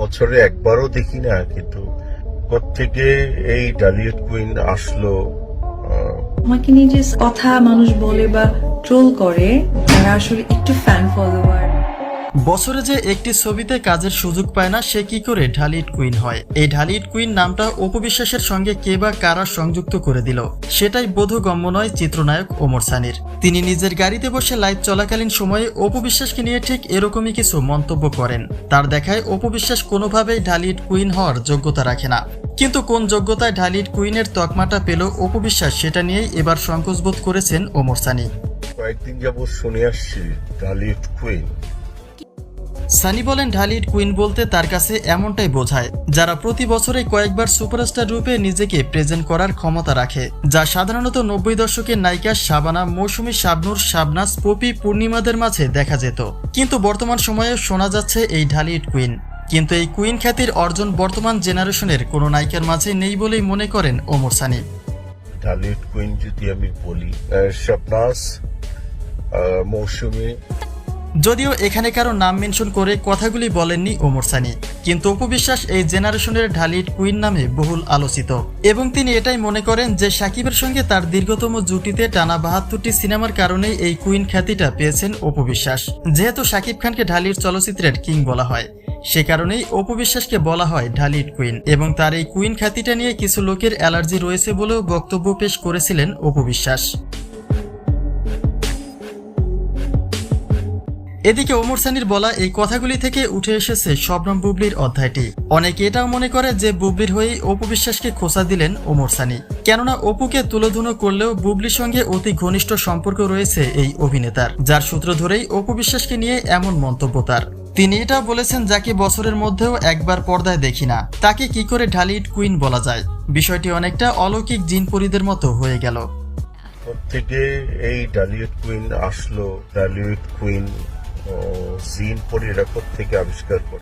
বছরে একবারও দেখি না, কিন্তু প্রত্যেকে এই ডালিউড কুইন আসলো আমাকে নিয়ে যে কথা মানুষ বলে বা ট্রোল করে, তারা আসলে একটু ফ্যান ফলোয়ার বছরে যে একটি ছবিতে কাজের সুযোগ পায় না, সে কি করে ঢালিউড কুইন হয়? এই ঢালিউড কুইন নামটা অপবিশ্বাসের সঙ্গে কে বা কারা সংযুক্ত করে দিল, সেটাই বোধগম্য নয় চিত্রনায়ক ওমর সানির। তিনি নিজের গাড়িতে বসে লাইভ চলাকালীন সময়ে অপবিশ্বাসকে নিয়ে ঠিক এরকমই কিছু মন্তব্য করেন। তার দেখায়, অপবিশ্বাস কোনোভাবেই ঢালিউড কুইন হওয়ার যোগ্যতা রাখে না। কিন্তু কোন যোগ্যতায় ঢালিউড কুইনের তকমাটা পেল অপবিশ্বাস, সেটা নিয়েই এবার সংকোচবোধ করেছেন ওমর সানি। কয়েকদিন যাবত শুনে আসছি ডালিউড কুইন। সানি বলেন ঢালিউড কুইন বলতে তার কাছে এমনটাই বোঝায়, যারা প্রতি বছরে কয়েকবার সুপারস্টার রূপে নিজেকে প্রেজেন্ট করার ক্ষমতা রাখে, যা সাধারণত নব্বই দশকের নায়িকা শাবানা, মৌসুমী শাবনুর শাবনাস পপি, পূর্ণিমাদের মাঝে দেখা যেত। কিন্তু বর্তমান সময়ে শোনা যাচ্ছে এই ঢালিউড কুইন। কিন্তু এই কুইন খ্যাতির অর্জন বর্তমান জেনারেশনের কোনো নায়িকার মাঝে নেই বলেই মনে করেন ওমর সানি। ডালিউড কুইন যদি আমি বলি মৌসুমী যদিও এখানে কারও নাম মেনশন করে কথাগুলি বলেননি ওমর সানি, কিন্তু অপবিশ্বাস এই জেনারেশনের ঢালিউড কুইন নামে বহুল আলোচিত। এবং তিনি এটাই মনে করেন যে সাকিবের সঙ্গে তার দীর্ঘতম জুটিতে টানা বাহাত্তরটি সিনেমার কারণেই এই কুইন খ্যাতিটা পেয়েছেন অপবিশ্বাস যেহেতু সাকিব খানকে ঢালির চলচ্চিত্রের কিং বলা হয়, সে কারণেই অপবিশ্বাসকে বলা হয় ঢালিউড কুইন এবং তার এই কুইন খ্যাতিটা নিয়ে কিছু লোকের অ্যালার্জি রয়েছে বলেও বক্তব্য পেশ করেছিলেন অপবিশ্বাস এদিকে ওমর সানির বলা এই কথাগুলি থেকে উঠে এসেছে শবনম বুবলির অধ্যায়টি। অনেকে এটাও মনে করে যে বুবলির হয়েই অপু বিশ্বাসকে খোঁচা দিলেন ওমর সানি। কেননা অপুকে তুলোধুনো করলেও বুবলির সঙ্গে অতি ঘনিষ্ঠ সম্পর্ক রয়েছে এই অভিনেতার, যার সূত্র ধরেই অপু বিশ্বাসকে নিয়ে এমন মন্তব্য তার। তিনি এটা বলেছেন যাকে বছরের মধ্যেও একবার পর্দায় দেখি না, তাকে কি করে ঢালিউড কুইন বলা যায়। বিষয়টি অনেকটা অলৌকিক জিন পরিদের মতো হয়ে গেল। থেকে এই ডালিউড কুইন আসলো ডালিউড কুইন জিন পরিরা থেকে আবিষ্কার করে